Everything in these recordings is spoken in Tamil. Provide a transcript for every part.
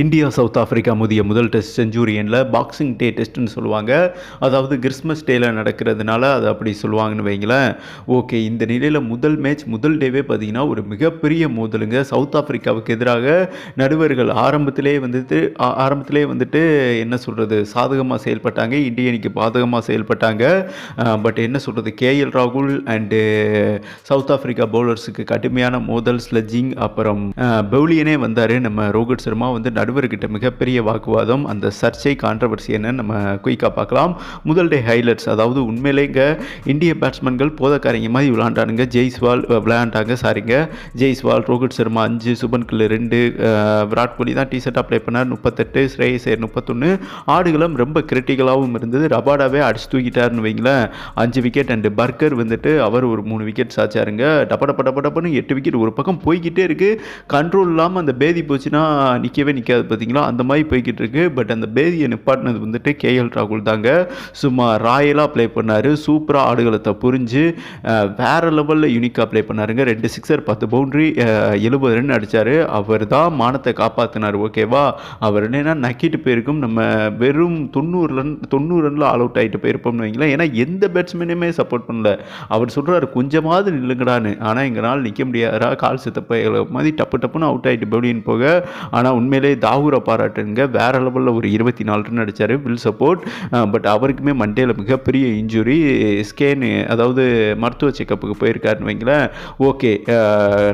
இந்தியா சவுத் ஆஃப்ரிக்கா முதிய முதல் டெஸ்ட் செஞ்சுரியனில் பாக்ஸிங் டே டெஸ்ட்டுன்னு சொல்லுவாங்க. அதாவது கிறிஸ்மஸ் டேயில் நடக்கிறதுனால அது அப்படி சொல்லுவாங்கன்னு வைங்களேன். ஓகே இந்த நிலையில் முதல் மேட்ச் முதல் டேவே பார்த்தீங்கன்னா ஒரு மிகப்பெரிய மோதலுங்க. சவுத் ஆஃப்ரிக்காவுக்கு எதிராக நடுவர்கள் ஆரம்பத்திலே வந்துட்டு ஆரம்பத்திலே வந்துட்டு என்ன சொல்கிறது சாதகமாக செயல்பட்டாங்க. இந்திய அணிக்கு பாதகமாக செயல்பட்டாங்க. பட் என்ன சொல்கிறது கேஎல் ராகுல் அண்டு சவுத் ஆஃப்ரிக்கா பவுலர்ஸுக்கு கடுமையான மோதல் ஸ்லெஜ்ஜிங் அப்புறம் பெவுலியனே வந்தார். நம்ம ரோஹித் சர்மா வந்து நடுவர்கிட்ட மிகப்பெரிய வாக்குவாதம் அந்த சர்ச்சை கான்ட்ரவர்சி என்னன்னு நம்ம குயிக்காக பார்க்கலாம். முதல் டே ஹைலைட்ஸ் அதாவது உண்மையிலேங்க இந்திய பேட்ஸ்மேன்கள் போதக்காரங்க மாதிரி விளாண்டானுங்க ஜெய்ஸ்வால் விளையாண்டாங்க சாரிங்க ஜெய்ஸ்வால் ரோஹித் சர்மா அஞ்சு சுபன் கில் ரெண்டு விராட் கோலி தான் டிஷர்ட்டாக ப்ளே பண்ணார். முப்பத்தெட்டு ஸ்ரேயஸ் முப்பத்தொன்று ஆடுகளும் ரொம்ப கிரிட்டிக்கலாகவும் இருந்தது. ரபாடாவே அடிச்சு தூக்கிட்டாருன்னு வைங்களேன். அஞ்சு விக்கெட் அண்டு பர்கர் வந்துட்டு அவர் ஒரு மூணு விக்கெட் சாச்சாருங்க. டப்ப டப்ப டப்ப டப்பன்னு எட்டு விக்கெட் ஒரு பக்கம் போய்கிட்டே இருக்குது கண்ட்ரோல் இல்லாமல் அந்த பேதி போச்சுன்னா நிற்கவே நிற்காது பார்த்தீங்களா? அந்த மாதிரி போய்கிட்டு இருக்கு பட் அந்த பேதியை நிப்பாட்டினது வந்துட்டு கேஎல் ராகுல் தாங்க. சும்மா ராயலாக ப்ளே பண்ணார். சூப்பராக ஆடுகளத்தை புரிஞ்சு வேறு வேற லெவலில் யூனிக்காக ப்ளே பண்ணாருங்க. ரெண்டு சிக்ஸர் பத்து பவுண்ட்ரி எழுபது ரன் அடித்தார் அவர் தான் மானத்தை காப்பாற்றினார் ஓகேவா அவர் என்னென்னா நக்கிட்டு போயிருக்கும். நம்ம வெறும் தொண்ணூறு ரன் தொண்ணூறு ரனில் ஆல் அவுட் ஆகிட்டு போயிருப்போம்னு வைங்களேன். ஏன்னா எந்த பேட்ஸ்மேனுமே சப்போர்ட் பண்ணல. அவர் சொல்கிறாரு கொஞ்சமாவது நில்லுங்கடான்னு. ஆனால் எங்களால் நிற்க முடியாதா? கால் செத்த போய் மாதிரி டப்பு டப்புன்னு அவுட் ஆகிட்டு பவுலின்னு போக. ஆனால் உண்மையிலே தாகூரை பாராட்டுங்க. வேற லெவலில் ஒரு இருபத்தி நாலு ரன் அடித்தார் வில் சப்போர்ட் பட் அவருக்குமே மண்டேல மிகப்பெரிய இன்ஜுரி ஸ்கேனு அதாவது மருத்துவ செக்கப்புக்கு போயிருக்காருன்னு வைங்களேன். ஓகே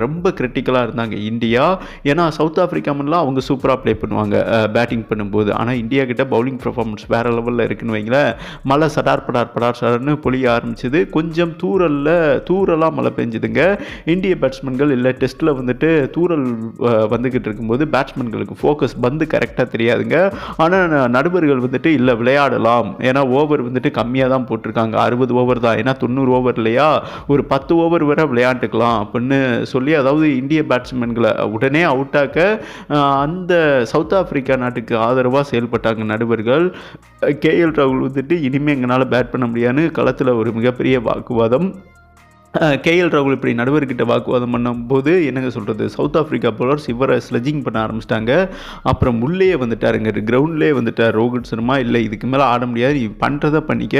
ரொம்ப கிரிட்டிக்கலாக இருந்தாங்க இந்தியா. ஏன்னா சவுத் ஆஃப்ரிக்காமன்லாம் அவங்க சூப்பராக ப்ளே பண்ணுவாங்க பேட்டிங் பண்ணும்போது. ஆனால் இந்தியா கிட்ட பவுலிங் பர்ஃபார்மன்ஸ் வேறு லெவலில் இருக்குன்னு வைங்களேன். மழை சடார் படார் படார் சடார்னு பொழிய ஆரம்பிச்சது. கொஞ்சம் தூரலில் தூரலாக மழை பெஞ்சுதுங்க. இந்திய பேட்ஸ்மேன்கள் இல்லை டெஸ்ட்டில் வந்துட்டு தூரல் வந்துக்கிட்டு இருக்கும்போது பேட்ஸ்மேன்களுக்கு ஃபோக்கஸ் பந்து கரெக்டாக தெரியாதுங்க. ஆனால் நடுவர்கள் வந்துட்டு இல்லை விளையாடலாம். ஏன்னா ஓவர் வந்துட்டு கம்மியாக தான் போட்டிருக்காங்க. அறுபது ஓவர் தான். ஏன்னா தொண்ணூறு ஓவர் இல்லையா? ஒரு பத்து ஓவர் வரை விளையாண்டுக்கலாம் அப்படின்னு சொல்லி அதாவது இந்திய பேட்ஸ்மேன்களை உடனே அவுட்டாக்க அந்த சவுத் ஆப்பிரிக்கா நாட்டுக்கு ஆதரவாக செயல்பட்டாங்க நடுவர்கள். கேஎல் ராகுல் வந்துட்டு இனிமேல் எங்களால் பேட் பண்ண முடியாதுன்னு களத்தில் ஒரு மிகப்பெரிய வாக்குவாதம் கேஎல் ராகுல் இப்படி நடுவர்கிட்ட வாக்குவாதம் பண்ணும்போது என்னங்க சொல்கிறது சவுத் ஆஃப்ரிக்கா போலர்ஸ் இவரை ஸ்லெஜிங் பண்ண ஆரம்பிச்சிட்டாங்க. அப்புறம் உள்ளே வந்துட்டாருங்க. கிரவுண்ட்லேயே வந்துட்டார் ரோஹித் சர்மா. இல்லை இதுக்கு மேலே ஆட முடியாது. நீ பண்ணுறதை பண்ணிக்க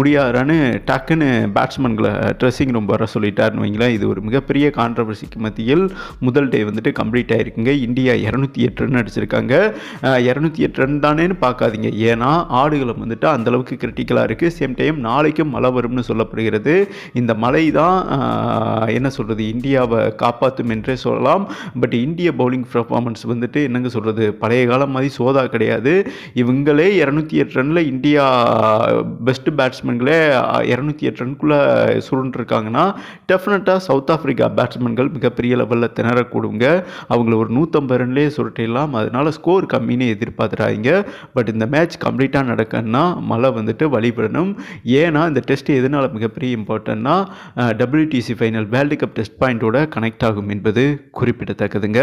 முடியாதான்னு டக்குன்னு பேட்ஸ்மேன்களை ட்ரெஸ்ஸிங் ரொம்ப வர சொல்லிட்டாருன்னு வைங்களேன். இது ஒரு மிகப்பெரிய கான்ட்ரவர்சிக்கு மத்தியில் முதல் டே வந்துட்டு கம்ப்ளீட் ஆகிருக்குங்க இந்தியா இரநூத்தி எட்டு ரன் அடிச்சிருக்காங்க. இரநூத்தி எட்டு ரன் தானேன்னு பார்க்காதீங்க. ஏன்னா ஆடுகளும் வந்துட்டு அந்தளவுக்கு கிரிட்டிக்கலாக இருக்குது சேம் டைம் நாளைக்கும் மழை வரும்னு சொல்லப்படுகிறது. இந்த மழை தான் தான் என்ன சொல்கிறது இந்தியாவை காப்பாற்றும் என்றே சொல்லலாம். பட் இந்திய பவுலிங் பர்ஃபார்மன்ஸ் வந்துட்டு என்னங்க சொல்கிறது பழைய காலம் மாதிரி சோதா கிடையாது. இவங்களே இரநூத்தி எட்டு ரனில் இந்தியா பெஸ்ட் பேட்ஸ்மேன்களே இரநூத்தி எட்டு ரன்குள்ளே சுருண்டுருக்காங்கன்னா டெஃபினட்டாக சவுத் ஆஃப்ரிக்கா பேட்ஸ்மேன்கள் மிகப்பெரிய லெவலில் திணறக்கூடுங்க. அவங்கள ஒரு நூற்றம்பது ரன்லேயே சுருட்டிடலாம். அதனால் ஸ்கோர் கம்மின்னு எதிர்பார்த்துறாங்க பட் இந்த மேட்ச் கம்ப்ளீட்டாக நடக்கணும்னா மழை வந்துட்டு வழிபடணும். ஏன்னா இந்த டெஸ்ட் எதனால் மிகப்பெரிய இம்பார்ட்டன்னா WTC final world cup test பாயிண்டோட connect ஆகும் என்பது குறிப்பிடத்தக்கதுங்க.